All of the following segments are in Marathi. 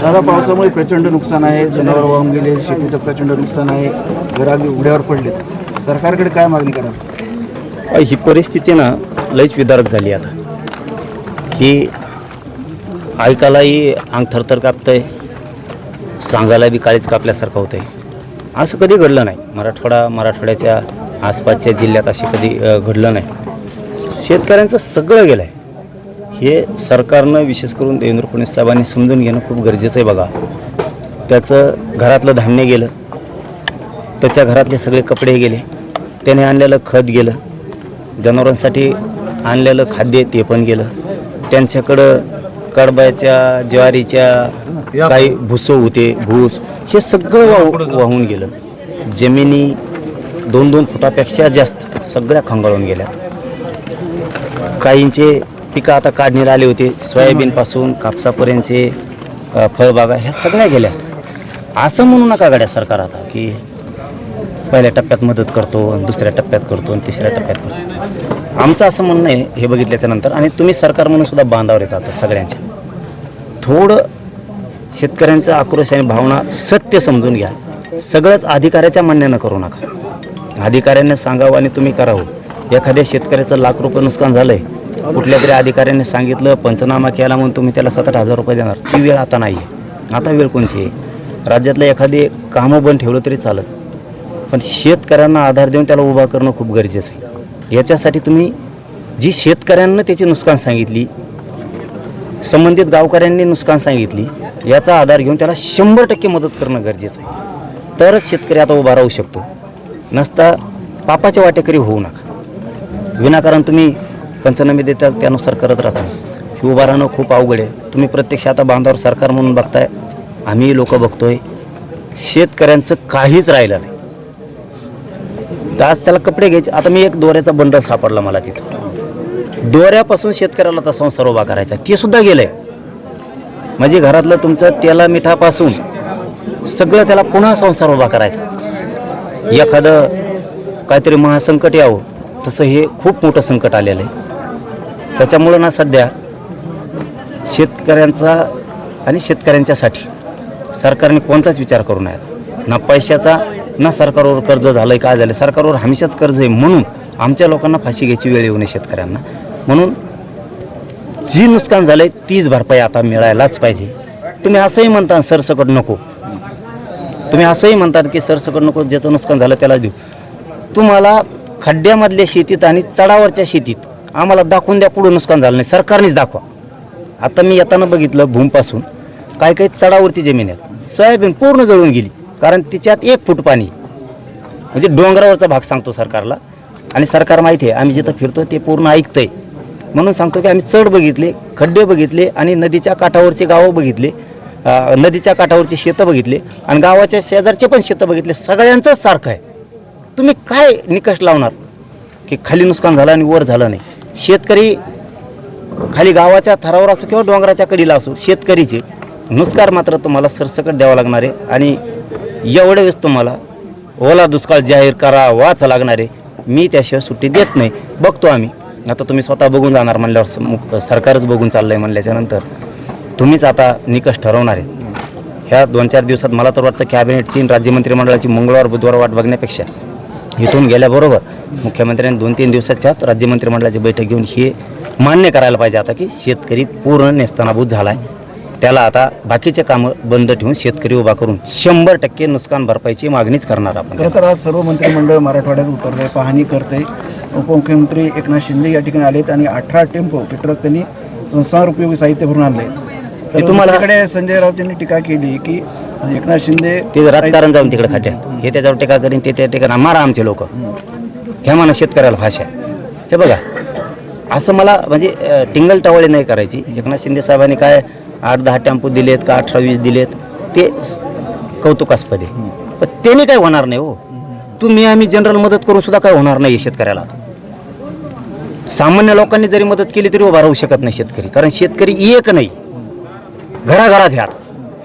दादा पावसामुळे प्रचंड नुकसान आहे. जनावर वाहून गेले शेतीचं प्रचंड नुकसान आहे. घरागी उघड्यावर पडलेत. सरकारकडे काय मागणी करा ही परिस्थिती ना लईच विदारक झाली आता. ही ऐकायलाही अंग थरथर कापतंय. सांगायला बी काळीच कापल्यासारखं होतंय. असं कधी घडलं नाही. मराठवाडा मराठवाड्याच्या आसपासच्या जिल्ह्यात असे कधी घडलं नाही. शेतकऱ्यांचं सगळं गेलं आहे हे सरकारनं विशेष करून देवेंद्र फडणवीस साहेबांनी समजून घेणं खूप गरजेचं आहे बघा. त्याचं घरातलं धान्य गेलं. त्याच्या घरातले सगळे कपडे गेले. त्याने आणलेलं खत गेलं. जनावरांसाठी आणलेलं खाद्य ते पण गेलं. त्यांच्याकडं कडब्याच्या ज्वारीच्या काही भुसं होते भूस हे सगळं वाहू वाहून गेलं. जमिनी दोन दोन फुटापेक्षा जास्त सगळ्या खंगाळून गेल्या. काहींचे पिकं आता काढणीला आले होते. सोयाबीनपासून कापसापर्यंतचे फळबागा ह्या सगळ्या गेल्या. असं म्हणू नका गाड्या सरकार आता की पहिल्या टप्प्यात मदत करतो दुसऱ्या टप्प्यात करतो आणि तिसऱ्या टप्प्यात करतो. आमचं असं म्हणणं आहे हे बघितल्याच्या नंतर आणि तुम्ही सरकार म्हणून सुद्धा बांधावर येतात आता सगळ्यांच्या. थोडं शेतकऱ्यांचा आक्रोश आणि भावना सत्य समजून घ्या. सगळंच अधिकाऱ्याच्या म्हणण्यानं करू नका. अधिकाऱ्यांना सांगावं आणि तुम्ही करावं. एखाद्या शेतकऱ्याचं लाख रुपये नुकसान झालंय कुठल्या तरी अधिकाऱ्याने सांगितलं पंचनामा केला म्हणून तुम्ही त्याला सात आठ हजार रुपये देणार. ती वेळ आता नाही आहे आता वेळ कोणची आहे? राज्यातलं एखादी कामं बंद ठेवलं तरी चालत. पण शेतकऱ्यांना आधार देऊन त्याला उभा करणं खूप गरजेचं आहे. याच्यासाठी तुम्ही जी शेतकऱ्यांना त्याची नुकसान सांगितली संबंधित गावकऱ्यांनी नुकसान सांगितली याचा आधार घेऊन त्याला शंभर टक्के मदत करणं गरजेचं आहे. तरच शेतकरी आता उभा राहू शकतो. नसता पापाच्या वाटेकरी होऊ नका. विनाकारण तुम्ही पंचनामे देता त्यानुसार करत राहता. हे उभा राहणं खूप अवघड आहे. तुम्ही प्रत्यक्ष आता बांधावर सरकार म्हणून बघताय आम्ही लोक बघतोय. शेतकऱ्यांचं काहीच राहिलं नाही. तर आज त्याला कपडे घ्यायचे. आता मी एक दोऱ्याचा बंडल सापडला मला तिथं. दोऱ्यापासून शेतकऱ्याला आता संसार उभा करायचा. ते सुद्धा गेलंय म्हणजे घरातलं तुमचं तेला मिठापासून सगळं त्याला पुन्हा संसार उभा करायचा. एखादं काहीतरी महासंकट यावं तसं हे खूप मोठं संकट आलेलं आहे. त्याच्यामुळं ना सध्या शेतकऱ्यांचा आणि शेतकऱ्यांच्यासाठी सरकारने कोणताच विचार करू नये. ना पैशाचा ना सरकारवर कर्ज झालं काय झालं सरकारवर हमेशाच कर्ज आहे म्हणून आमच्या लोकांना फाशी घ्यायची वेळ येऊ नये शेतकऱ्यांना. म्हणून जी नुकसान झालंय तीच भरपाई आता मिळायलाच पाहिजे. तुम्ही असंही म्हणता सरसकट नको. तुम्ही असंही म्हणतात की सरसकट नको ज्याचं नुकसान झालं त्याला देऊ. तुम्हाला खड्ड्यामधल्या शेतीत आणि चढावरच्या शेतीत आम्हाला दाखवून द्या कुठं नुकसान झालं नाही. सरकारनेच दाखवा. आता मी येताना बघितलं भूमपासून. काही काही चढावरती जमीन आहेत. सोयाबीन पूर्ण जळून गेली. कारण तिच्यात एक फूट पाणी. म्हणजे डोंगरावरचा भाग सांगतो सरकारला. आणि सरकार माहिती आहे आम्ही जिथं फिरतो ते पूर्ण ऐकतंय. म्हणून सांगतो की आम्ही चढ बघितले खड्डे बघितले आणि नदीच्या काठावरचे गावं बघितले नदीच्या काठावरचे शेतं बघितले आणि गावाच्या शेजारचे पण शेतं बघितले. सगळ्यांचंच सारखं आहे. तुम्ही काय निकष लावणार? की खाली नुकसान झालं आणि वर झालं नाही. शेतकरी खाली गावाच्या थरावर असो किंवा डोंगराच्या कडीला असो शेतकरीचे नुस्कार मात्र तुम्हाला सरसकट द्यावा लागणार आहे. आणि एवढ्या वेळेस तुम्हाला ओला दुष्काळ जाहीर करा वाच लागणार आहे मी त्याशिवाय सुट्टी देत नाही. बघतो आम्ही. आता तुम्ही स्वतः बघून जाणार म्हणल्यावर सरकारच बघून चाललं आहे म्हणल्याच्यानंतर. तुम्हीच आता निकष ठरवणार आहे. ह्या दोन चार दिवसात मला तर वाटतं कॅबिनेटची आणि राज्य मंत्रिमंडळाची मंगळवार बुधवार वाट बघण्यापेक्षा इथून गेल्याबरोबर मुख्यमंत्र्यांनी दोन तीन दिवसाच्या आत राज्य मंत्रिमंडळाची बैठक घेऊन हे मान्य करायला पाहिजे आता की शेतकरी पूर्ण नेस्तनाभूत झाला आहे त्याला आता बाकीचे कामं बंद ठेवून शेतकरी उभा करून शंभर टक्के नुकसान भरपाईची मागणीच करणार आपण खरं तर आज सर्व मंत्रिमंडळ मराठवाड्यात उतरलंय पाहणी करते. उपमुख्यमंत्री एकनाथ शिंदे या ठिकाणी आलेत आणि अठरा टेम्पो ट्रक त्यांनी सहा रुपये साहित्य भरून आणले. तुम्हाला- संजय राऊत यांनी टीका केली की एकनाथ शिंदे ते राजकारण जाऊन तिकडे खड्ड्यात हे त्याच्यावर टीका करीन ते त्या ठिकाणी मारा आमचे लोक. ह्या म्हणा शेतकऱ्याला भाषा हे बघा असं मला म्हणजे टिंगल टवाळी नाही करायची. एकनाथ शिंदे साहेबांनी काय आठ दहा टेम्पो दिलेत का अठरा वीस दिलेत ते कौतुकास्पद आहे. पण त्याने काय होणार नाही हो. तुम्ही आम्ही जनरल मदत करून सुद्धा काय होणार नाही शेतकऱ्याला सामान्य लोकांनी जरी मदत केली तरी उभा राहू शकत नाही शेतकरी. कारण शेतकरी एक नाही. घराघरात ह्यात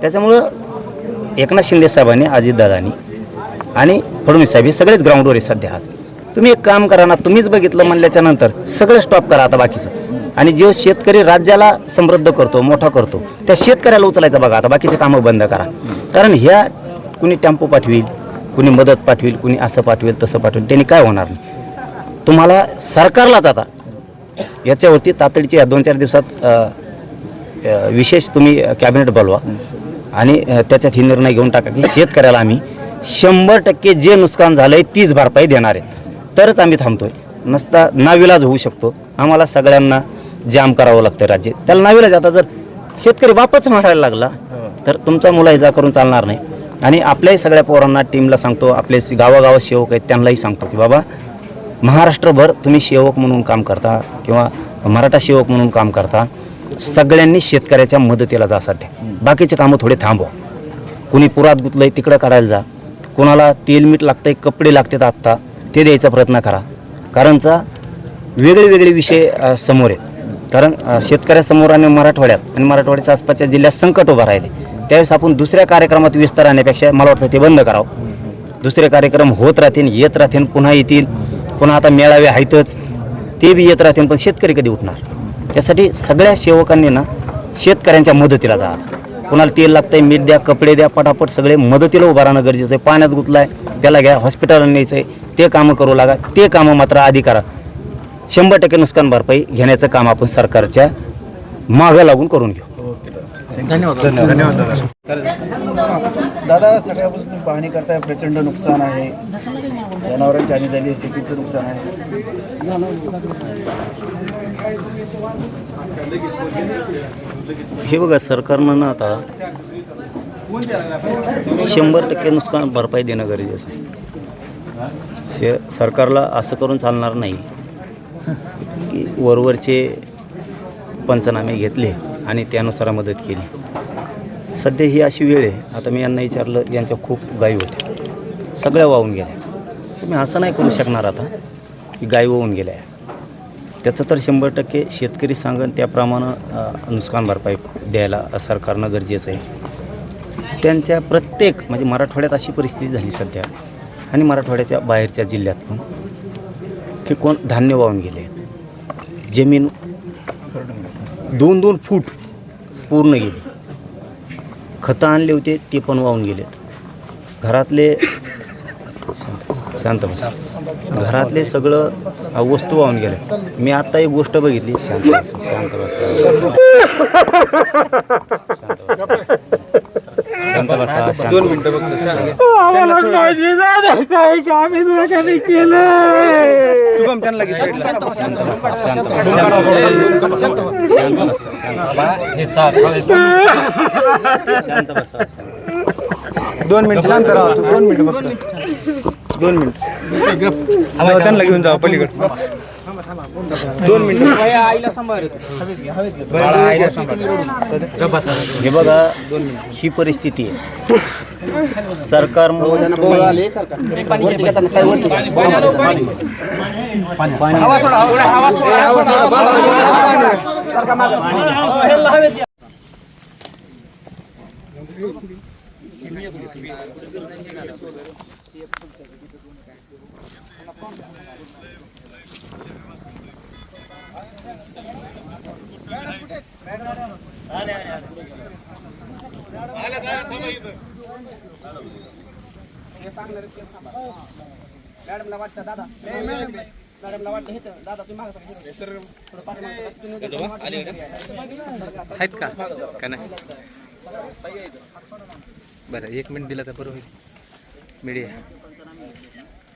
त्याच्यामुळं एकनाथ शिंदे साहेबांनी अजितदादांनी आणि फडणवीस साहेब हे सगळेच ग्राउंडवर आहे सध्या आज. तुम्ही एक काम करा ना तुम्हीच बघितलं म्हणल्याच्या नंतर सगळं स्टॉप करा आता बाकीचं. आणि जो शेतकरी राज्याला समृद्ध करतो मोठा करतो त्या शेतकऱ्याला उचलायचं बघा आता बाकीचे कामं बंद करा. कारण ह्या कुणी टेम्पो पाठवील कुणी मदत पाठवील कुणी असं पाठवेल तसं पाठवेल त्यांनी काय होणार नाही. तुम्हाला सरकारलाच आता याच्यावरती तातडीची या दोन चार दिवसात विशेष तुम्ही कॅबिनेट बोलवा आणि त्याच्यात ही निर्णय घेऊन टाका की शेतकऱ्याला आम्ही शंभर टक्के जे नुकसान झालं आहे तीच भरपाई देणार आहे. तरच आम्ही थांबतोय. नसता नाविलाज होऊ शकतो. आम्हाला सगळ्यांना जाम करावं लागतं राज्य. त्याला नाविलाज आता जर शेतकरी बापच मारायला लागला तर तुमचा मुलाहिजा करून चालणार नाही. आणि आपल्याही सगळ्या पोरांना टीमला सांगतो आपले गावागावात सेवक आहेत त्यांनाही सांगतो की बाबा महाराष्ट्रभर तुम्ही सेवक म्हणून काम करता किंवा मराठा सेवक म्हणून काम करता सगळ्यांनी शेतकऱ्याच्या मदतीला जा सध्या. बाकीचे कामं थोडे थांबवा. कुणी पुरात गुतलंय तिकडं काढायला जा. कोणाला तेल मीठ लागतंय कपडे लागतात आत्ता ते द्यायचा प्रयत्न करा. कारणचा वेगळे वेगळे विषय समोर आहेत. कारण शेतकऱ्यासमोर आणि मराठवाड्यात आणि मराठवाड्याच्या आसपासच्या जिल्ह्यात संकट उभं राहिले. त्यावेळेस आपण दुसऱ्या कार्यक्रमात विस्तार राहण्यापेक्षा मला वाटतं ते बंद करावं. दुसरे कार्यक्रम होत राहतील येत राहतील पुन्हा येतील. पुन्हा आता मेळावे आहेतच. ते बी येत राहतील पण शेतकरी कधी उठणार? त्यासाठी सगळ्या सेवकांनी ना शेतकऱ्यांच्या मदतीला जा. कोणाला तेल लागतंय मीठ द्या कपडे द्या पटापट सगळे मदतीला उभं राहणं गरजेचं आहे. पाण्यात गुतलाय त्याला घ्या हॉस्पिटलला न्यायचं आहे ते कामं करू लागा ते कामं मात्र आधी करा शंभर टक्के नुकसान भरपाई घेण्याचं काम आपण सरकारच्या मागं लागून करून घेऊ. दादा. सगळ्यापासून तुम्ही पाहणी करताय प्रचंड नुकसान आहे. जनावरांची हानी झाली शेतीचं नुकसान आहे. हे बघा सरकारनं ना आता शंभर टक्के नुकसान भरपाई देणं गरजेचं आहे. शे सरकारला असं करून चालणार नाही. की वरवरचे पंचनामे घेतले आणि त्यानुसार मदत केली. सध्या ही अशी वेळ आहे. आता मी यांना विचारलं यांच्या खूप गायी होत्या. सगळ्या वाहून गेल्या. तुम्ही असं नाही करू शकणार आता की गायी वाहून गेल्या. त्याचं तर शंभर टक्के शेतकरी सांगन त्याप्रमाणे नुकसान भरपाई द्यायला सरकारनं गरजेचं आहे. त्यांच्या प्रत्येक म्हणजे मराठवाड्यात अशी परिस्थिती झाली सध्या. आणि मराठवाड्याच्या बाहेरच्या जिल्ह्यात पण की कोण धान्य वाहून गेले आहेत. जमीन दोन दोन फूट पूर्ण गेली. खतं आणले होते ते पण वाहून गेलेत. घरातले शांत- बस. घरातले सगळं वस्तू वाहून गेल्या मी आत्ता एक गोष्ट बघितली. शांत बस शांत बस. शांत बस. शांत बसा, शांत बसा. शांत बसा, शांत बसा. शांत बसा, शांत बसा, शांत दोन मिनिट शांत राहा तू दोन मिनिट फक्त दोन मिनिट. त्यांना घेऊन जाऊ पलीकडे. दोन मिनिट. हे बघा ही परिस्थिती आहे. सरकार. मॅडमला वाटतं दादा मॅडमला वाटतं हे दादा तुम्ही मागा आहेत का? नाही? बरं एक मिनिट दिला तर बरं होईल. मीडिया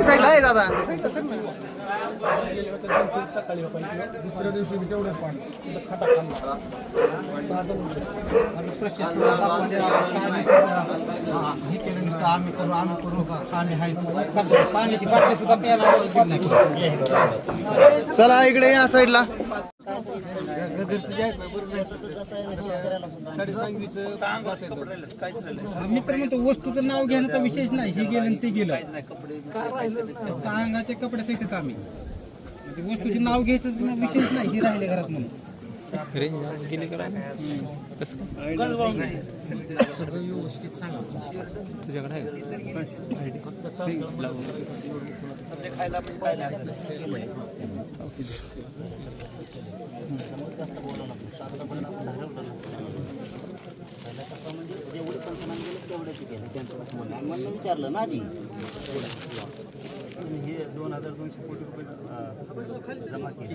साईडला आहे दादा साईडला सर ना दुसऱ्या दिवशी बी तेवढंच पाणी खटा खाल्ला आम्ही हे केलं नुसतं करू आम्ही करू आम्ही हाय पाण्याची बाटली सुद्धा प्यायला दिली नाही चला इकडे या साईडला. मी तर म्हणतो वस्तूचं नाव घेण्याचा विशेष नाही. हे गेलं ते गेलं. फक्त अंगाचे कपडे सहित आम्ही. म्हणजे वस्तूचे नाव घ्यायचं विशेष नाही. हे राहिले घरात म्हणून. रेंज गेली का कसं सगळं व्यवस्थित सांगा तुझ्याकडे आहे विचारलं ना आधी हे दोन हजार दोनशे कोटी रुपये जमा केले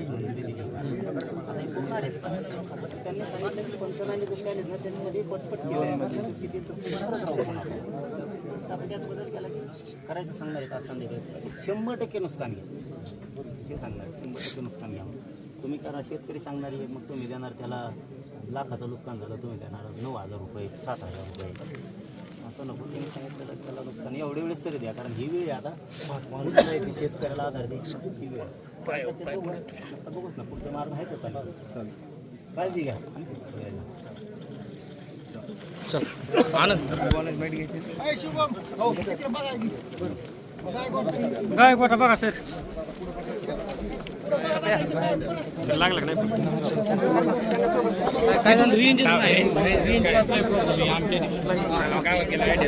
आहेत. त्यांनी सांगितलं की पंचनामे जसे आले ना पटपट केलं स्थिती आपण. त्यात बदल केला की करायचं सांगणार आहेत आज संध्याकाळी शंभर टक्के नुकसान घ्या ते सांगणार शंभर टक्के नुकसान घ्या तुम्ही करा शेतकरी सांगणार आहे मग तुम्ही देणार त्याला लाखाचं नुकसान झालं तुम्ही देणार नऊ हजार रुपये सात हजार रुपये असं नको त्यांनी सांगितलं त्याला नुकसान एवढे वेळेस तरी द्या कारण ही वेळ आहे आता माणूस नाही ती शेतकऱ्याला आधार द्यायची ही वेळ आहे. बघूच ना पुढचे मार्ग आहे का चालेल काळजी घ्या पुढच्या वेळेला. गाय गोठा बघा सर काय झालं रेंजच नाही रेंजचा प्रॉब्लेम आमच्या ए, रस्ता दे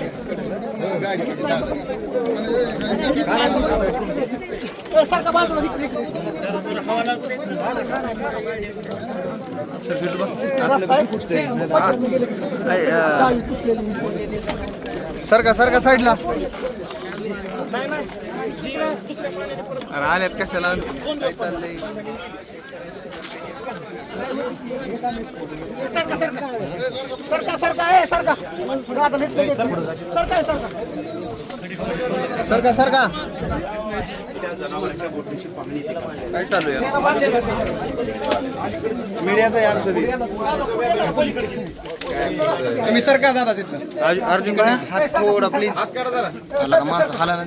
सरका सरका साईडला. आल्यात कशाला? चाललंय. सरका सरका। काय चालू आहे? मीडियाचा यार सगळी. तुम्ही सरकार दादा तिथलं. अर्ज- अर्जुन काय? हात थोडा प्लीज हात करा जरा. आला का माणसं हाला ना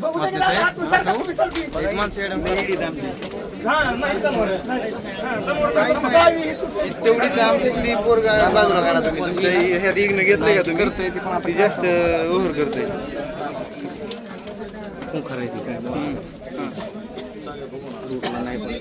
माणसं साहेब माणसं हो. तेवढीच आमची ती पोरगा बाजूला काढा तुम्ही. ह्यात इग्न घेतलंय का तुम्ही? करतोय ती जास्त ओव्हर करतोय. लय लय पुढं तसं आम्हाला रोज कसं येते कोण कमी आला इथे आहे पुढे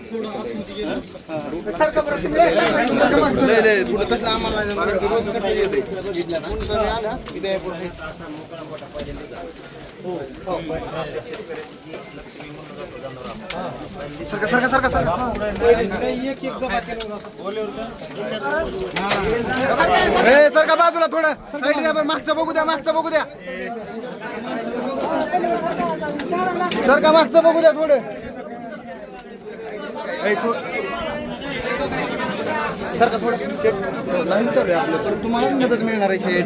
सरका बाजूला थोडं साईड द्या मागचं बघू द्या मागचं बघू द्या सरका मागचं बघू द्या थोडं सारखं थोडं लाईन चालू आहे आपलं. तर तुम्हाला मदत मिळणार आहे शेठ.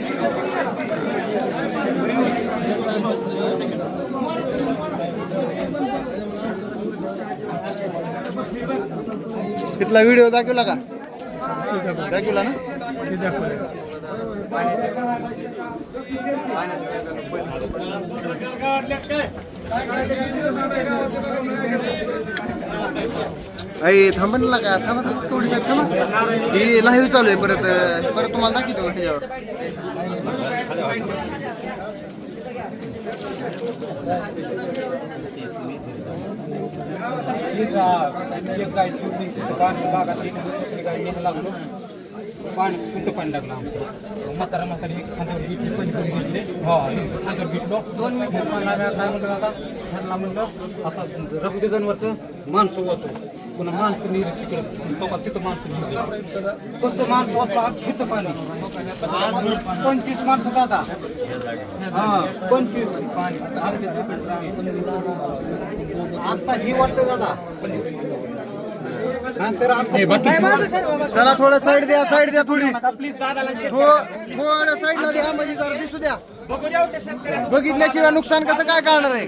तिथला व्हिडिओ दाखवला का? दाखवला ना? अरे थांबा ना का थांबा थांबा थोडी साहेब थांबा ही लाईव्ह चालू आहे परत परत तुम्हाला दाखवतो ह्याच्यावर पाणी शुद्ध पाणी लागलं आमचं. म्हातारा म्हातारी एक खांद्यावर घेतली पलीकडे घेतले हो खांद्यावर घेतलो दोन मिनिट काय म्हणलं आता ह्यांना म्हणलं आता रस्ते जनावरचं माणसं वाचू. पुन्हा माणसं निघत तिकडं. तेव्हा तिथं माणसं नेली कसं माणसं वाचलं आमचं हिथं पाणी. पंचवीस माणसं दादा. हा पंचवीस. पाणी आमच्या आता हे वाटतं दादा. चला थोडं साईड द्या साईड द्या थोडी. थोडं साईडला द्या म्हणजे जरा दिसू द्या. बघितल्याशिवाय नुकसान कसं काय करणार आहे?